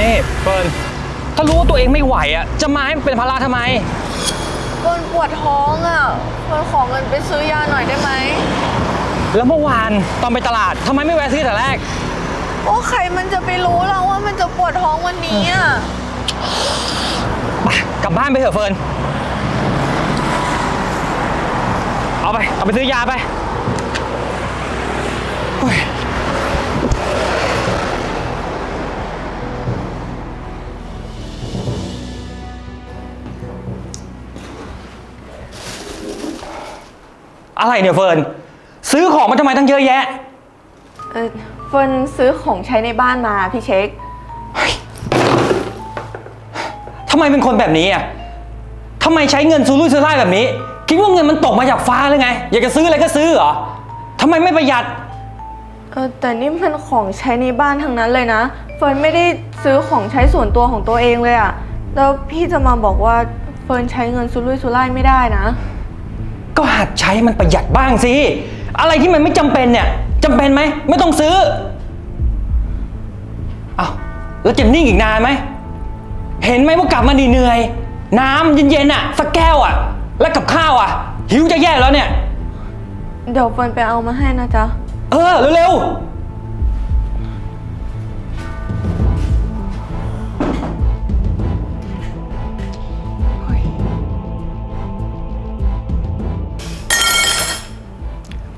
นี่เฟิร์นถ้ารู้ว่าตัวเองไม่ไหวอะ จะมาให้มันเป็นภาระทำไม เฟิร์นปวดท้องอะเฟิร์นขอเงินไปซื้อยาหน่อยได้ไหม แล้วเมื่อวานตอนไปตลาดทำไมไม่แวะซื้อแต่แรก โอ้ใครมันจะไปรู้เราว่ามันจะปวดท้องวันนี้อะ ไปกลับบ้านไปเถอะเฟิร์น เอาไป เอาไปซื้อยาไปเฮ้ย อะไรเนี่ยเฟิร์นซื้อของมาทำไมตั้งเยอะแยะ เออเฟิร์นซื้อของใช้ในบ้านมาพี่เช็ค ทำไมเป็นคนแบบนี้อะทำไมใช้เงินซูรุ่ยซูร่ายแบบนี้ คิดว่าเงินมันตกมาจากฟ้าหรือไง อยากจะซื้ออะไรก็ซื้อเหรอทำไมไม่ประหยัด เออแต่นี่มันของใช้ในบ้านทั้งนั้นเลยนะ เฟิร์นไม่ได้ซื้อของใช้ส่วนตัวของตัวเองเลยอะแล้วพี่จะมาบอกว่าเฟิร์นใช้เงินซุรุ่ยซุร่ายไม่ได้นะ ก็หัดใช้มันประหยัดบ้างสิ อะไรที่มันไม่จำเป็นเนี่ยจำเป็นไหม ไม่ต้องซื้ออ้าวแล้วจะนิ่งอีกนานไหม เห็นไหมว่ากลับมาเหนื่อยๆน้ำเย็นๆอะสักแก้วอะ แล้วกับข้าวอะ หิวจะแย่แล้วเนี่ย เดี๋ยวเฟิร์นไปเอามาให้นะจ๊ะ เออ เร็วๆ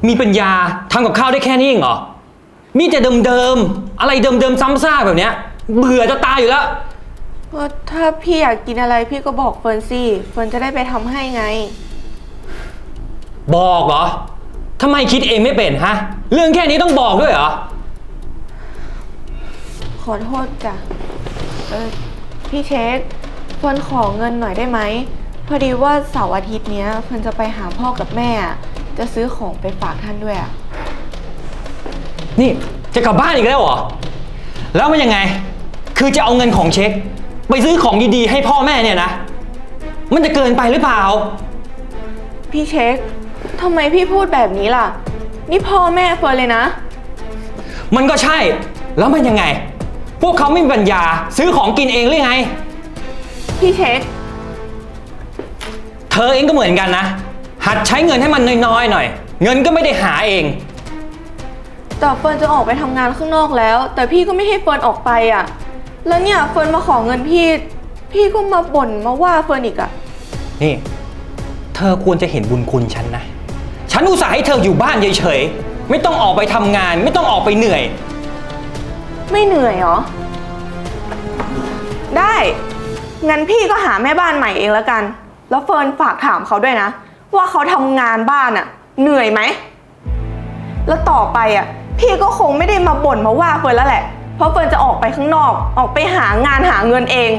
มีปัญญาทำกับข้าวได้แค่นี้เองเหรอ มีแต่เดิมๆ อะไรเดิมๆ ซ้ำซากแบบเนี้ย เบื่อจะตายอยู่แล้วว่าถ้าพี่อยากกินอะไรพี่ก็บอกเฟิร์นสิเฟิร์นจะได้ไปทำให้ไง บอกเหรอทำไมคิดเองไม่เป็นฮะ เรื่องแค่นี้ต้องบอกด้วยเหรอ ขอโทษจ้ะเออพี่เช็คเฟิร์นขอเงินหน่อยได้ไหมพอดีว่าเสาร์อาทิตย์เนี้ยเฟิร์นจะไปหาพ่อกับแม่อะ จะซื้อของไปฝากท่านด้วยอะนี่จะกลับบ้านอีกแล้วเหรอ แล้วมันยังไง คือจะเอาเงินของเช็ค ไปซื้อของดีๆ ให้พ่อแม่เนี่ยนะ มันจะเกินไปหรือเปล่า พี่เช็คทำไมพี่พูดแบบนี้ล่ะ นี่พ่อแม่เฟิร์นเลยนะ มันก็ใช่ แล้วมันยังไง พวกเขาไม่มีปัญญาซื้อของกินเองหรือไง พี่เช็ค เธอเองก็เหมือนกันนะ หัดใช้เงินให้มันน้อยๆหน่อย เงินก็ไม่ได้หาเอง แต่เฟิร์นจะออกไปทำงานข้างนอกแล้ว แต่พี่ก็ไม่ให้เฟิร์นออกไปอะ แล้วเนี่ยเฟิร์นมาขอเงินพี่ พี่ก็มาบ่นมาว่าเฟิร์นอีกอะ นี่ เธอควรจะเห็นบุญคุณฉันนะ ฉันอุตส่าห์ให้เธออยู่บ้านเฉยๆ ไม่ต้องออกไปทำงาน ไม่ต้องออกไปเหนื่อย ไม่เหนื่อยเหรอ ได้ งั้นพี่ก็หาแม่บ้านใหม่เองแล้วกัน แล้วเฟิร์นฝากถามเขาด้วยนะ ว่าเขาทำงานบ้านอะเหนื่อยไหม แล้วต่อไปอะพี่ก็คงไม่ได้มาบ่นมาว่าเฟิร์นแล้วแหละ เพราะเฟิร์นจะออกไปข้างนอก ออกไปหางานหาเงินเอง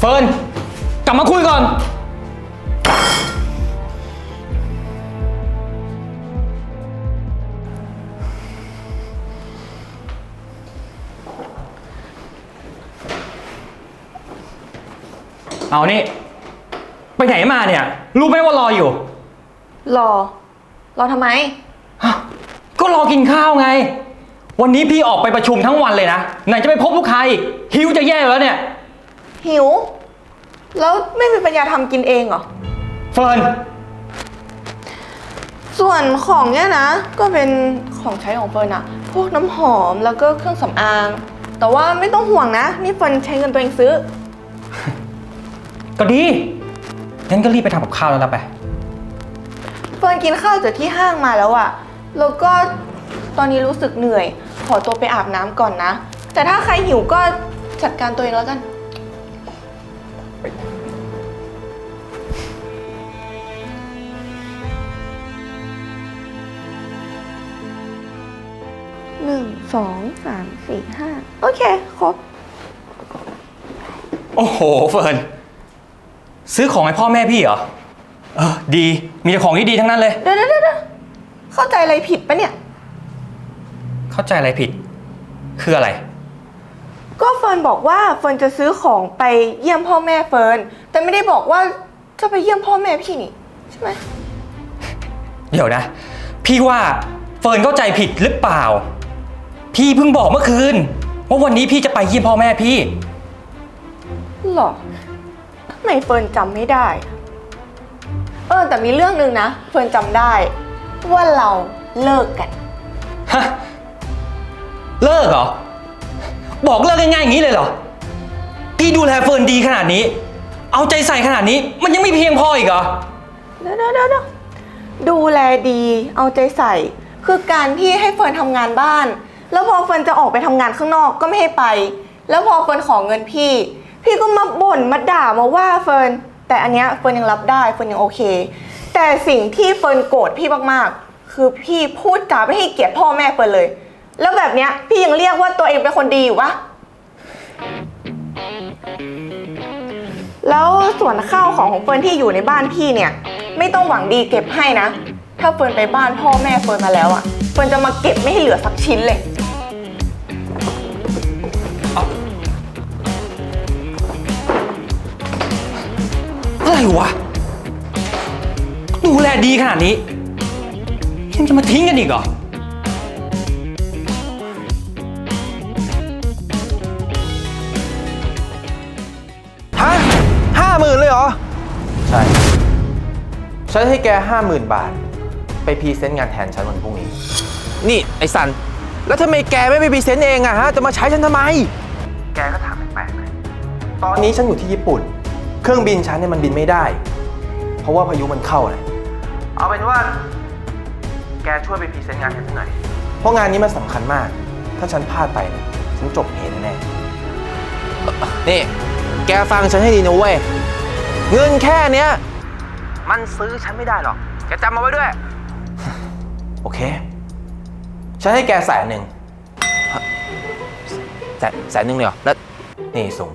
เฟิร์นกลับมาคุยก่อน เอานี่ ไปไหนมาเนี่ย รู้ไหมว่ารออยู่รอ รอทำไม ฮะก็รอกินข้าวไง วันนี้พี่ออกไปประชุมทั้งวันเลยนะ ไหนจะไปพบลูกค้าอีกหิวจะแย่แล้วเนี่ย หิว แล้วไม่มีปัญญาทำกินเองเหรอ เฟิร์น ส่วนของเนี่ยนะ ก็เป็นของใช้ของเฟิร์นอะพวกน้ำหอมแล้วก็เครื่องสำอาง แต่ว่าไม่ต้องห่วงนะ นี่เฟิร์นใช้เงินตัวเองซื้อ ก็ดี งั้นก็รีบไปทำกับข้าวแล้วละไป เฟิร์นกินข้าวจากที่ห้างมาแล้วอะแล้วก็ตอนนี้รู้สึกเหนื่อย ขอตัวไปอาบน้ำก่อนนะ แต่ถ้าใครหิวก็จัดการตัวเองแล้วกัน หนึ่งสองสามสี่ห้าโอเค ครบ โอ้โห เฟิร์น ซื้อของให้พ่อแม่พี่เหรอ เออ ดี มีแต่ของที่ดีทั้งนั้นเลยเดี๋ยวเดี๋ยวเดี๋ยวเข้าใจอะไรผิดปะเนี่ย เข้าใจอะไรผิด คืออะไร ก็เฟิร์นบอกว่าเฟิร์นจะซื้อของไปเยี่ยมพ่อแม่เฟิร์น แต่ไม่ได้บอกว่าจะไปเยี่ยมพ่อแม่พี่นี่ใช่ไหม เดี๋ยวนะ พี่ว่าเฟิร์นเข้าใจผิดหรือเปล่า พี่เพิ่งบอกเมื่อคืน ว่าวันนี้พี่จะไปเยี่ยมพ่อแม่พี่ หรอทำไมเฟิร์นจำไม่ได้ เออแต่มีเรื่องหนึ่งนะ เฟิร์นจำได้ ว่าเราเลิกกัน ฮะ เลิกเหรอ บอกเลิกง่ายๆอย่างนี้เลยเหรอ พี่ดูแลเฟิร์นดีขนาดนี้ เอาใจใส่ขนาดนี้ มันยังไม่เพียงพออีกเหรอ เดี๋ยวเดี๋ยวเดี๋ยวเดี๋ยวดูแลดีเอาใจใส่ คือการที่ให้เฟิร์นทำงานบ้าน แล้วพอเฟิร์นจะออกไปทำงานข้างนอกก็ไม่ให้ไป แล้วพอเฟิร์นขอเงินพี่ พี่ก็มาบ่นมาด่ามาว่าเฟิร์นแต่อันเนี้ยเฟิร์นยังรับได้เฟิร์นยังโอเค แต่สิ่งที่เฟิร์นโกรธพี่มากๆ คือพี่พูดจาไม่ให้เกียรติพ่อแม่เฟิร์นเลย แล้วแบบเนี้ยพี่ยังเรียกว่าตัวเองเป็นคนดีอยู่วะแล้วส่วนข้าวของของเฟิร์นที่อยู่ในบ้านพี่เนี่ย ไม่ต้องหวังดีเก็บให้นะ ถ้าเฟิร์นไปบ้านพ่อแม่เฟิร์นมาแล้วอะเฟิร์นจะมาเก็บไม่ให้เหลือสักชิ้นเลย วะ ดูแลดีขนาดนี้ ยังจะมาทิ้งกันอีกเหรอ ฮะห้าหมื่นเลยเหรอ ใช่ฉันให้แกห้าหมื่นบาท ไปพรีเซนต์งานแทนฉันวันพรุ่งนี้ นี่ ไอ้สัน แล้วทำไมแกไม่ไปพรีเซนต์เองอะฮะ จะมาใช้ฉันทำไม แกก็ถามแปลกๆเลยตอนนี้ฉันอยู่ที่ญี่ปุ่น เครื่องบินฉันเนี่ยมันบินไม่ได้ เพราะว่าพายุมันเข้าเลยเอาเป็นว่า แกช่วยไปพรีเซนต์งานฉันหน่อย เพราะงานนี้มันสำคัญมาก ถ้าฉันพลาดไปเนี่ยฉันจบเหตุแน่นี่ แกฟังฉันให้ดีนะเว้ย เงินแค่เนี้ย มันซื้อฉันไม่ได้หรอก แกจำมาไว้ด้วย โอเค ฉันให้แกแสนหนึ่ง แสนแสนหนึ่งเลยเหรอ แล้ว นี่ส่ง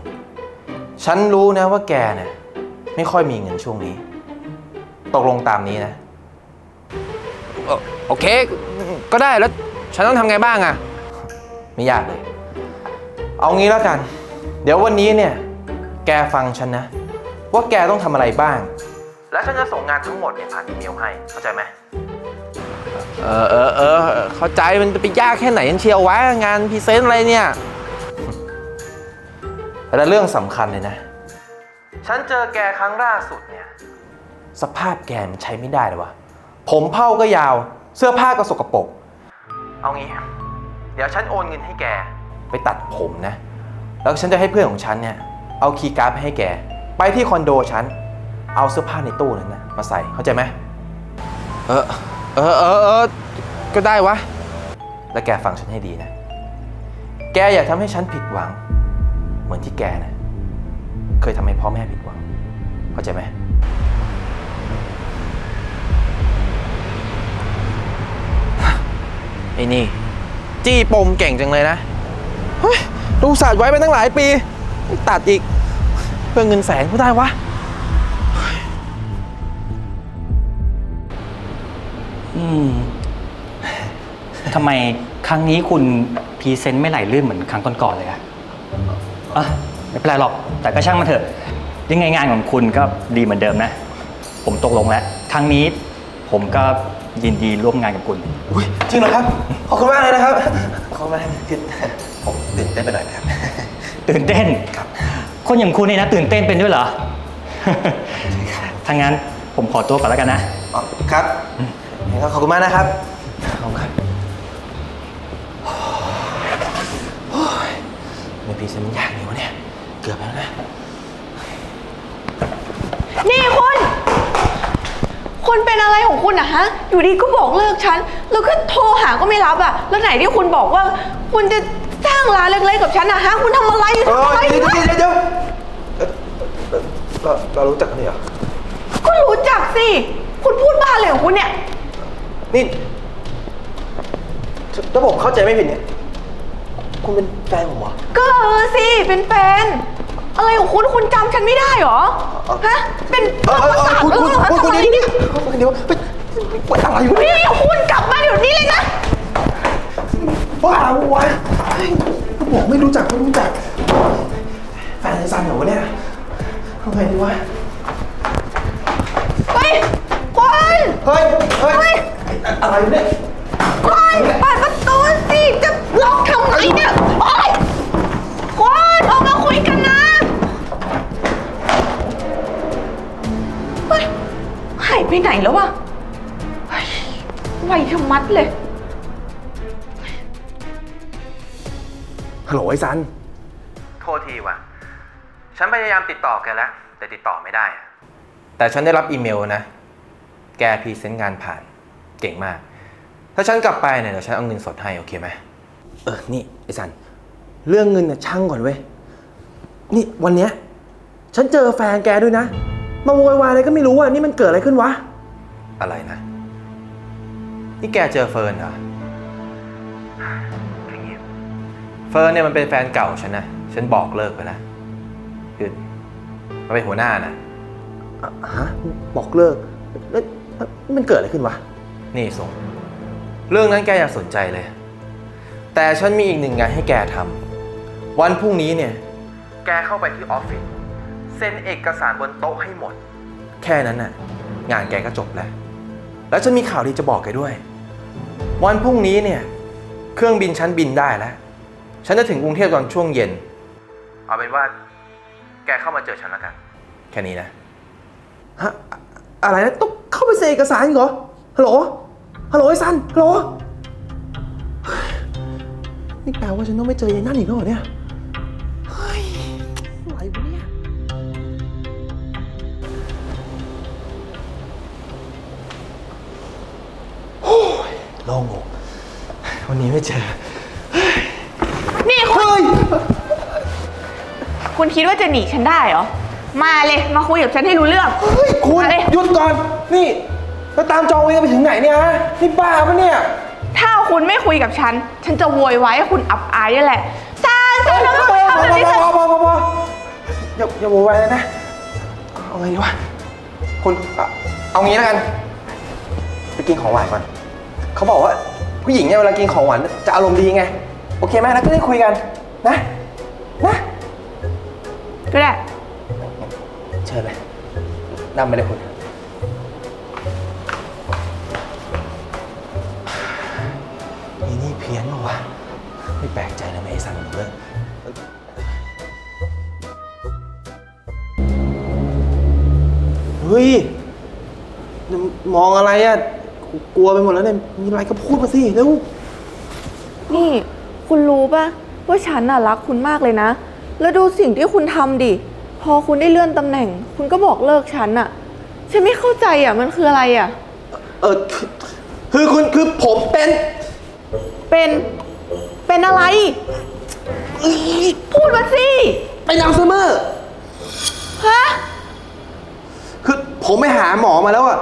ฉันรู้นะว่าแกเนี่ยไม่ค่อยมีเงินช่วงนี้ ตกลงตามนี้นะโอเค ก็ได้แล้ว ฉันต้องทำไงบ้างอะไม่ยากเลย เอางี้แล้วกัน เดี๋ยววันนี้เนี่ย แกฟังฉันนะ ว่าแกต้องทำอะไรบ้าง แล้วฉันจะส่งงานทั้งหมดเนี่ยผ่านอีเมลให้ เข้าใจไหม เออเออเออเข้าใจมันจะไปยากแค่ไหนกันเชียววะงานพรีเซนต์อะไรเนี่ย แต่เรื่องสำคัญเลยนะ ฉันเจอแกครั้งล่าสุดเนี่ย สภาพแกมันใช้ไม่ได้เลยวะผมเผ้าก็ยาว เสื้อผ้าก็สกปรกเอางี้ เดี๋ยวฉันโอนเงินให้แก ไปตัดผมนะ แล้วฉันจะให้เพื่อนของฉันเนี่ย เอาคีย์การ์ดไปให้แก ไปที่คอนโดฉัน เอาเสื้อผ้าในตู้นั้นนะมาใส่เข้าใจไหมเออเออเออเออก็ได้วะ แล้วแกฟังฉันให้ดีนะ แกอย่าทำให้ฉันผิดหวัง เหมือนที่แกนะเคยทำให้พ่อแม่ผิดหวัง เข้าใจไหม ไอ้นี่ จี้ปมเก่งจังเลยนะเฮ้ยดูสาดไว้มาตั้งหลายปี ตัดอีก เพื่อเงินแสนก็ได้วะ อืมทำไมครั้งนี้คุณพรีเซนต์ไม่ไหลลื่นเหมือนครั้งก่อนๆเลยอะ อะไม่เป็นไรหรอก แต่ก็ช่างมาเถอะ ยังไงงานของคุณก็ดีเหมือนเดิมนะ ผมตกลงแล้ว ครั้งนี้ผมก็ยินดีร่วมงานกับคุณ อุ้ยจริงเหรอครับ ขอบคุณมากเลยนะครับ ขอบคุณมากคือผมตื่นเต้นไปหน่อยนะครับ ตื่นเต้นคนอย่างคุณเนี่ยนะตื่นเต้นเป็นด้วยเหรอ ถ้างั้นผมขอตัวก่อนแล้วกันนะอ๋อครับงั้นก็ขอบคุณมากนะครับ ขอบคุณครับ ไม่พรีเซนต์มันยากนี่วะเนี่ย เกือบแล้วนะ นี่คุณ คุณเป็นอะไรของคุณอะฮะ อยู่ดีก็บอกเลิกฉัน แล้วก็โทรหาก็ไม่รับอะแล้วไหนที่คุณบอกว่า คุณจะสร้างร้านเล็กๆกับฉันอะฮะ คุณทำอะไรเอทำออะไรเดี๋ยวเดี๋ยวเดี๋ยวเอ่อเอ่อเราเรารู้จักกันเลยเหรอก็รู้จักสิ คุณพูดบ้าอะไรของคุณเนี่ย นี่ถ้าผมเข้าใจไม่ผิดเนี่ย คุณเป็นแฟนผมเหรอ ก็เออสิ เป็นแฟน อะไรของคุณคุณจำฉันไม่ได้เหรอ ฮะ เป็นเออเออเออคุณคุณประสาทคุณคุณเออเดี๋ยวเนี่ยเดี๋ยวเฮ้ยว่าอะไรวะนี่คุณกลับมาเดี๋ยวนี้เลยนะ บ้าวะเฮ้ยก็บอกไม่รู้จักไม่รู้จัก แฟนไอ้ซันเหรอวะเนี่ยทำไงดีวะ ไปคุณเฮ้ย เฮ้ยเฮ้ยไอ้อะไรเนี่ย คุณเปิดประตูสิ จะล็อกทำไมเนี่ยโอ๊ย หายไปไหนแล้ววะเฮ้ยไวชะมัดเลย ฮัลโหลไอ้ซัน โทษทีว่ะ ฉันพยายามติดต่อแกแล้ว แต่ติดต่อไม่ได้แต่ฉันได้รับอีเมลนะ แกพรีเซนต์งานผ่าน เก่งมาก ถ้าฉันกลับไปเนี่ยเดี๋ยวฉันเอาเงินสดให้ โอเคไหมเออ นี่ไอ้ซัน เรื่องเงินน่ยช่างก่อนเว้ย นี่วันเนี้ย ฉันเจอแฟนแกด้วยนะ มาโวยวายอะไรก็ไม่รู้อะ นี่มันเกิดอะไรขึ้นวะ อะไรนะ นี่แกเจอเฟิร์นเหรอ เฟิร์นเนี่ยมันเป็นแฟนเก่าฉันนะ ฉันบอกเลิกไปแล้วคือมันเป็นหัวหน้านะฮะ บอกเลิกแล้วมันเกิดอะไรขึ้นวะ นี่ส่ง เรื่องนั้นแกอย่าสนใจเลย แต่ฉันมีอีกหนึ่งงานให้แกทำวันพรุ่งนี้เนี่ย แกเข้าไปที่ออฟฟิศ เซ็นเอกสารบนโต๊ะให้หมด แค่นั้นน่ะ งานแกก็จบแล้ว แล้วฉันมีข่าวดีจะบอกแกด้วย วันพรุ่งนี้เนี่ย เครื่องบินฉันบินได้แล้ว ฉันจะถึงกรุงเทพตอนช่วงเย็น เอาเป็นว่า แกเข้ามาเจอฉันแล้วกัน แค่นี้นะ ฮะ อะไรนะต้องเข้าไปเซ็นเอกสารอีกเหรอ ฮัลโหล ฮัลโหลไอ้ซัน ฮัลโหล นี่แปลว่าฉันต้องไม่เจอยายนั่นอีกแล้วเหรอเนี่ย วันนี้ไม่เจอ นี่คุณ คุณคิดว่าจะหนีฉันได้เหรอ มาเลยมาคุยกับฉันให้รู้เรื่อง เฮ้ยคุณมาเลยหยุดก่อน นี่แล้วตามจองเวรไปถึงไหนเนี่ยฮะนี่บ้าปะเนี่ย ถ้าคุณไม่คุยกับฉัน ฉันจะโวยวายให้คุณอับอายนี่แหละซานซานทำไมคุณทำแบบนี้พซาอนพอพอพออย่าอย่าโวยวายเลยนะ เอาไงดีวะคุณเอาเอางี้แล้วกัน ไปกินของหวานก่อน เขาบอกว่า ผู้หญิงเนี่ยเวลากินของหวานจะอารมณ์ดีไง โอเคไหมแล้วก็ได้คุยกันนะนะก็ได้ เชิญเลยนำไปเลยคุณ นี่นี่เพี้ยนเหรอวะ ไม่แปลกใจนะไม่ให้สั่งเลยเฮ้ย มองอะไรอะ กลัวไปหมดแล้วเนี่ย มีอะไรก็พูดมาสิเร็วนี่ คุณรู้ปะว่าฉันน่ะรักคุณมากเลยนะ แล้วดูสิ่งที่คุณทำดิ พอคุณได้เลื่อนตำแหน่ง คุณก็บอกเลิกฉันอะฉันไม่เข้าใจอะมันคืออะไรอะเออคือคือคุณคือผมเป็นเป็น เป็นอะไรพูดมาสิ เป็นอัลไซเมอร์ ฮะ คือผมไปหาหมอมาแล้วอะ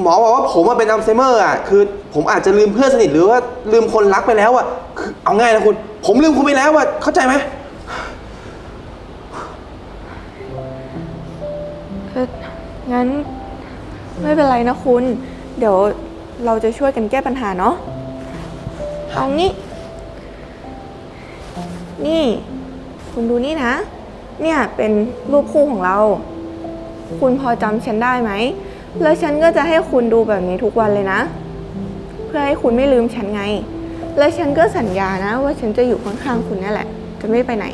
หมอบอกว่าผมอะเป็นอัลไซเมอร์อะคือผมอาจจะลืมเพื่อนสนิทหรือว่าลืมคนรักไปแล้วอะคือเอาง่ายนะคุณ ผมลืมคุณไปแล้วอะเข้าใจไหมคืองั้นไม่เป็นไรนะคุณ เดี๋ยวเราจะช่วยกันแก้ปัญหาเนาะเอางี้ นี่ คุณดูนี่นะ เนี่ยเป็นรูปคู่ของเรา คุณพอจำฉันได้ไหม แล้วฉันก็จะให้คุณดูแบบนี้ทุกวันเลยนะ เพื่อให้คุณไม่ลืมฉันไง และฉันก็สัญญานะ ว่าฉันจะอยู่ข้างๆคุณนี่แหละ จะไม่ไปไหน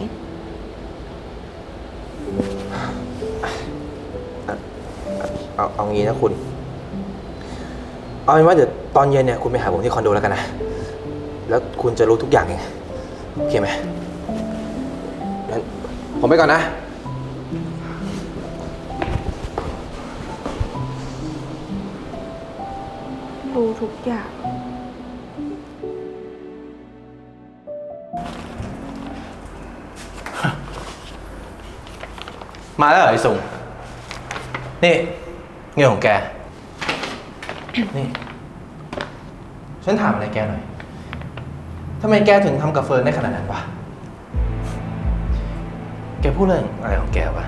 เอาเอางี้นะคุณ เอาเป็นว่าเดี๋ยวตอนเย็นเนี่ยคุณไปหาผมที่คอนโดแล้วกันนะ แล้วคุณจะรู้ทุกอย่างเองโอเคไหมงั้นผมไปก่อนนะ รู้ทุกอย่าง มาแล้วเหรอไอ้สุงนี่เงินของแก นี่ ฉันถามอะไรแกหน่อยทำไมแกถึงทำกับเฟิร์นได้ขนาดนั้นวะ แกพูดเรื่องอะไรของแกวะ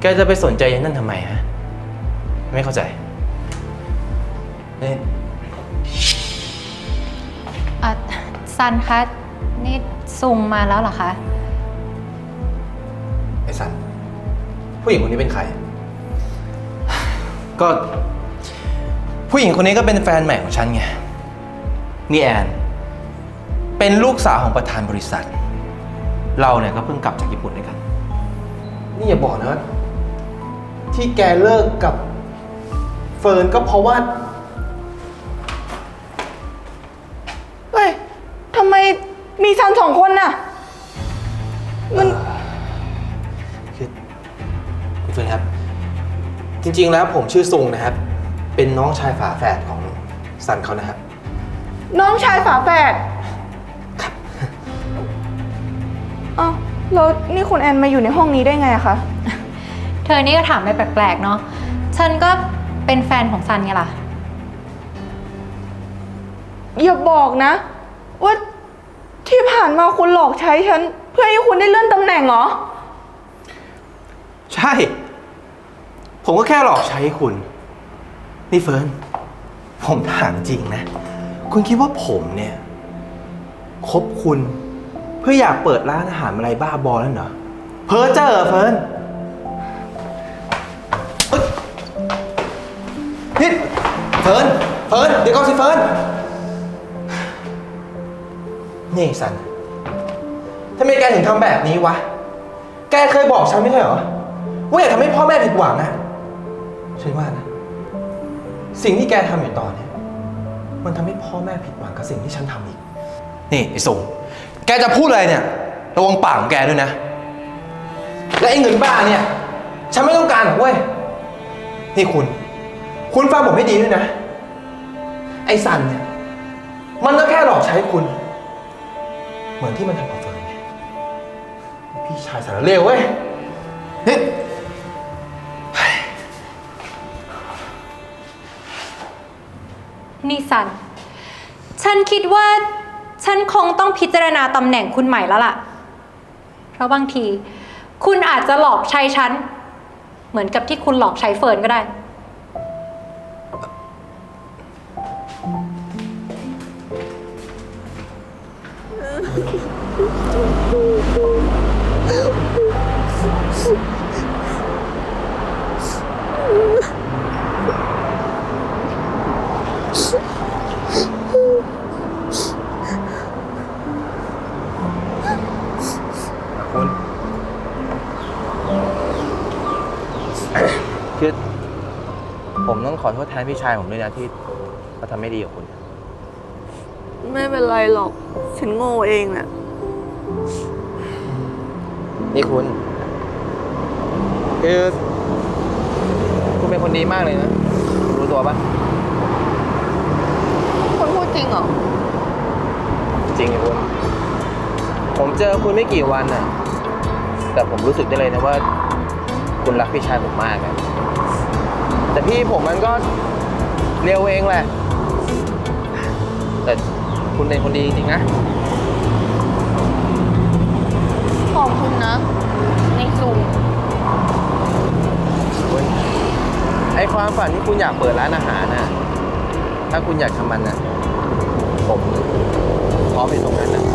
แกจะไปสนใจอยังนั่นทำไมฮะ ไม่เข้าใจ นี่อะซันคะนี่ซุงมาแล้วเหรอคะ ไอ้สันผู้หญิงคนนี้เป็นใคร ก็ ผู้หญิงคนนี้ก็เป็นแฟนใหม่ของฉันไง นี่แอน เป็นลูกสาวของประธานบริษัท เราเนี่ยก็เพิ่งกลับจากญี่ปุ่นด้วยกัน นี่อย่าบอกนะว่าที่แกเลิกกับเฟิร์นก็เพราะว่า สองคนน่ะ มัน คือคุณเฟิร์นครับ จริงๆแล้วผมชื่อซุงนะครับ เป็นน้องชายฝาแฝดของซันเขานะครับ น้องชายฝาแฝดอ้าวแล้วนี่คุณแอนมาอยู่ในห้องนี้ได้ไงอะคะ เธอนี่ก็ถามไปแปลกๆ เนาะ ฉันก็เป็นแฟนของซันไงล่ะ อย่าบอกนะ ว่า ที่ผ่านมาคุณหลอกใช้ฉัน เพื่อให้คุณได้เลื่อนตำแหน่งเหรอ ใช่ ผมก็แค่หลอกใช้คุณ นี่เฟิร์น ผมถามจริงนะ คุณคิดว่าผมเนี่ยคบคุณ เพื่ออยากเปิดร้านอาหารอะไรบ้าบอแล้วเหรอ เพอเจอเฟิร์นเอ้ยนี่เฟิร์น เฟิร์น เดี๋ยวก่อนสิเฟิร์น นี่สันทำไมแกถึงทำแบบนี้วะ แกเคยบอกฉันไม่ใช่เหรอ ว่าอย่าทำให้พ่อแม่ผิดหวังอะฉันว่านะ สิ่งที่แกทำอยู่ตอนเนี้ยมันทำให้พ่อแม่ผิดหวังกับสิ่งที่ฉันทำอีก นี่ไอ้สงแกจะพูดอะไรเนี่ย ระวังปากของแกด้วยนะ และไอ้เงินบ้าเนี่ย ฉันไม่ต้องการหรอกเว้ย นี่คุณ คุณฟังผมให้ดีด้วยนะ ไอ้สันเนี่ย มันก็แค่หลอกใช้คุณ เหมือนที่มันทำกับเฟิร์นไงพี่ชายสารเลวเว้ยนี่นี่ซัน ฉันคิดว่าฉันคงต้องพิจารณาตำแหน่งคุณใหม่แล้วล่ะ เพราะบางที คุณอาจจะหลอกใช้ฉัน เหมือนกับที่คุณหลอกใช้เฟิร์นก็ได้ พี่ชายผมด้วยนะที่เขาทำไม่ดีกับคุณ ไม่เป็นไรหรอก ฉันโง่เองแหละนี่คุณ คือ คุณเป็นคนดีมากเลยนะรู้ตัวปะคุณพูดจริงเหรอ จริงไอ้คุณ ผมเจอคุณไม่กี่วันน่ะ แต่ผมรู้สึกได้เลยนะว่า คุณรักพี่ชายผมมากนะแต่พี่ผมมันก็ เร็วเองแหละ แต่คุณเป็นคนดีจริงๆนะ ขอบคุณนะ ในซูมคุณไอความฝันที่คุณอยากเปิดร้านอาหารน่ะถ้าคุณอยากทำมันน่ะผมพร้อมอยู่ตรงนั้นน่ะ